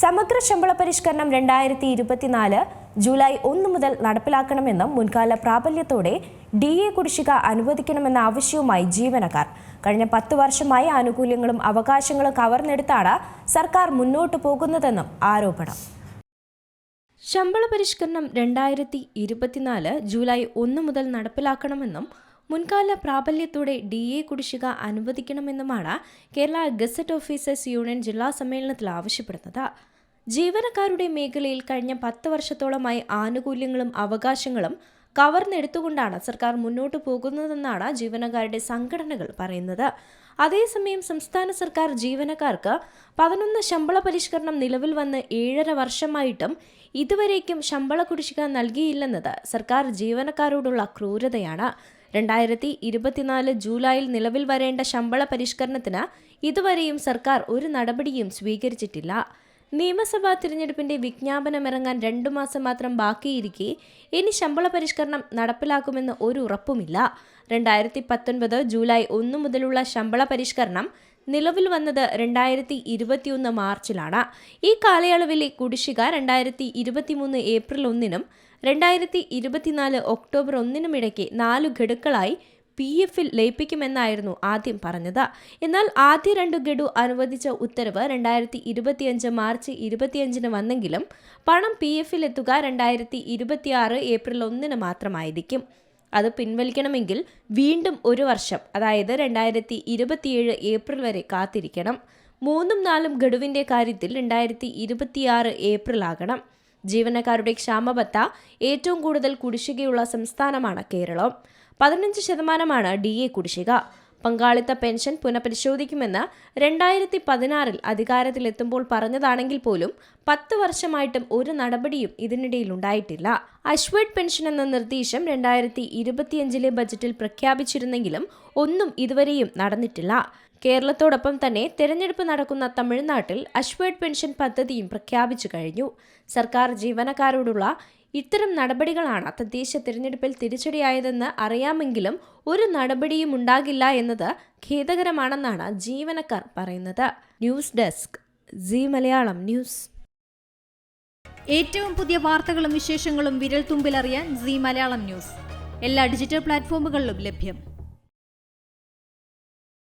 സമഗ്ര ശമ്പള പരിഷ്കരണം രണ്ടായിരത്തി ഇരുപത്തിനാല് ജൂലൈ ഒന്ന് മുതൽ നടപ്പിലാക്കണമെന്നും മുൻകാല പ്രാബല്യത്തോടെ ഡി എ കുടിശ്ശിക അനുവദിക്കണമെന്ന ആവശ്യവുമായി ജീവനക്കാർ. കഴിഞ്ഞ പത്ത് വർഷമായി ആനുകൂല്യങ്ങളും അവകാശങ്ങളും കവർന്നെടുത്താണ് സർക്കാർ മുന്നോട്ടു പോകുന്നതെന്നും ആരോപണം. ശമ്പള പരിഷ്കരണം രണ്ടായിരത്തി ഇരുപത്തിനാല് ജൂലൈ ഒന്ന് മുതൽ നടപ്പിലാക്കണമെന്നും മുൻകാല പ്രാബല്യത്തോടെ ഡി എ കുടിശ്ശിക അനുവദിക്കണമെന്നുമാണ് കേരള ഗസറ്റ് ഓഫീസേഴ്സ് യൂണിയൻ ജില്ലാ സമ്മേളനത്തിൽ ആവശ്യപ്പെടുന്നത്. ജീവനക്കാരുടെ മേഖലയിൽ കഴിഞ്ഞ പത്ത് വർഷത്തോളമായി ആനുകൂല്യങ്ങളും അവകാശങ്ങളും കവർന്നെടുത്തുകൊണ്ടാണ് സർക്കാർ മുന്നോട്ടു പോകുന്നതെന്നാണ് ജീവനക്കാരുടെ സംഘടനകൾ പറയുന്നത്. അതേസമയം സംസ്ഥാന സർക്കാർ ജീവനക്കാർക്ക് പതിനൊന്ന് ശമ്പള പരിഷ്കരണം നിലവിൽ വന്ന് ഏഴര വർഷമായിട്ടും ഇതുവരേക്കും ശമ്പള കുടിശ്ശിക നൽകിയില്ലെന്നത് സർക്കാർ ജീവനക്കാരോടുള്ള ക്രൂരതയാണ്. രണ്ടായിരത്തി ഇരുപത്തിനാല് ജൂലൈയിൽ നിലവിൽ വരേണ്ട ശമ്പള പരിഷ്കരണത്തിന് ഇതുവരെയും സർക്കാർ ഒരു നടപടിയും സ്വീകരിച്ചിട്ടില്ല. നിയമസഭാ തിരഞ്ഞെടുപ്പിന്റെ വിജ്ഞാപനമിറങ്ങാൻ രണ്ടു മാസം മാത്രം ബാക്കിയിരിക്കെ ഇനി ശമ്പള പരിഷ്കരണം നടപ്പിലാക്കുമെന്ന് ഒരു ഉറപ്പുമില്ല. രണ്ടായിരത്തി പത്തൊൻപത് ജൂലൈ ഒന്ന് മുതലുള്ള ശമ്പള പരിഷ്കരണം നിലവിൽ വന്നത് രണ്ടായിരത്തി ഇരുപത്തിയൊന്ന് മാർച്ചിലാണ്. ഈ കാലയളവിലെ കുടിശ്ശിക രണ്ടായിരത്തി ഇരുപത്തിമൂന്ന് ഏപ്രിൽ ഒന്നിനും രണ്ടായിരത്തി ഇരുപത്തിനാല് ഒക്ടോബർ ഒന്നിനുമിടയ്ക്ക് നാല് ഗഡുക്കളായി പി എഫിൽ ലയിപ്പിക്കുമെന്നായിരുന്നു ആദ്യം പറഞ്ഞത്. എന്നാൽ ആദ്യ രണ്ട് ഗഡു അനുവദിച്ച ഉത്തരവ് രണ്ടായിരത്തി ഇരുപത്തിയഞ്ച് മാർച്ച് ഇരുപത്തിയഞ്ചിന് വന്നെങ്കിലും പണം പി എഫിൽ എത്തുക രണ്ടായിരത്തി ഇരുപത്തിയാറ് ഏപ്രിൽ ഒന്നിന് മാത്രമായിരിക്കും. അത് പിൻവലിക്കണമെങ്കിൽ വീണ്ടും ഒരു വർഷം അതായത് രണ്ടായിരത്തി ഇരുപത്തിയേഴ് ഏപ്രിൽ വരെ കാത്തിരിക്കണം. മൂന്നും നാലും ഗഡുവിന്റെ കാര്യത്തിൽ രണ്ടായിരത്തി ഇരുപത്തിയാറ് ഏപ്രിൽ ആകണം. ജീവനക്കാരുടെ ക്ഷാമബത്ത ഏറ്റവും കൂടുതൽ കുടിശ്ശികയുള്ള സംസ്ഥാനമാണ് കേരളം. പതിനഞ്ച് ശതമാനമാണ് ഡി എ കുടിശ്ശിക. പങ്കാളിത്ത പെൻഷൻ പുനഃപരിശോധിക്കുമെന്ന് രണ്ടായിരത്തി പതിനാറിൽ അധികാരത്തിലെത്തുമ്പോൾ പറഞ്ഞതാണെങ്കിൽ പോലും പത്ത് വർഷമായിട്ടും ഒരു നടപടിയും ഇതിനിടയിൽ ഉണ്ടായിട്ടില്ല. അശ്വേഡ് പെൻഷൻ എന്ന നിർദ്ദേശം രണ്ടായിരത്തി ഇരുപത്തിയഞ്ചിലെ ബജറ്റിൽ പ്രഖ്യാപിച്ചിരുന്നെങ്കിലും ഒന്നും ഇതുവരെയും നടന്നിട്ടില്ല. കേരളത്തോടൊപ്പം തന്നെ തെരഞ്ഞെടുപ്പ് നടക്കുന്ന തമിഴ്നാട്ടിൽ അശ്വേഡ് പെൻഷൻ പദ്ധതിയും പ്രഖ്യാപിച്ചു കഴിഞ്ഞു. സർക്കാർ ജീവനക്കാരോടുള്ള ഇത്തരം നടപടികളാണ് തദ്ദേശ തിരഞ്ഞെടുപ്പിൽ തിരിച്ചടിയായതെന്ന് അറിയാമെങ്കിലും ഒരു നടപടിയും ഉണ്ടാകില്ല എന്നത് ഖേദകരമാണെന്നാണ് ജീവനക്കാർ പറയുന്നത്. News desk Zee Malayalam news. ഏറ്റവും പുതിയ വാർത്തകളും വിശേഷങ്ങളും വിരൽ തുമ്പിലറിയാൻ സി മലയാളം ന്യൂസ്. എല്ലാ ഡിജിറ്റൽ പ്ലാറ്റ്ഫോമുകളിലും ലഭ്യം.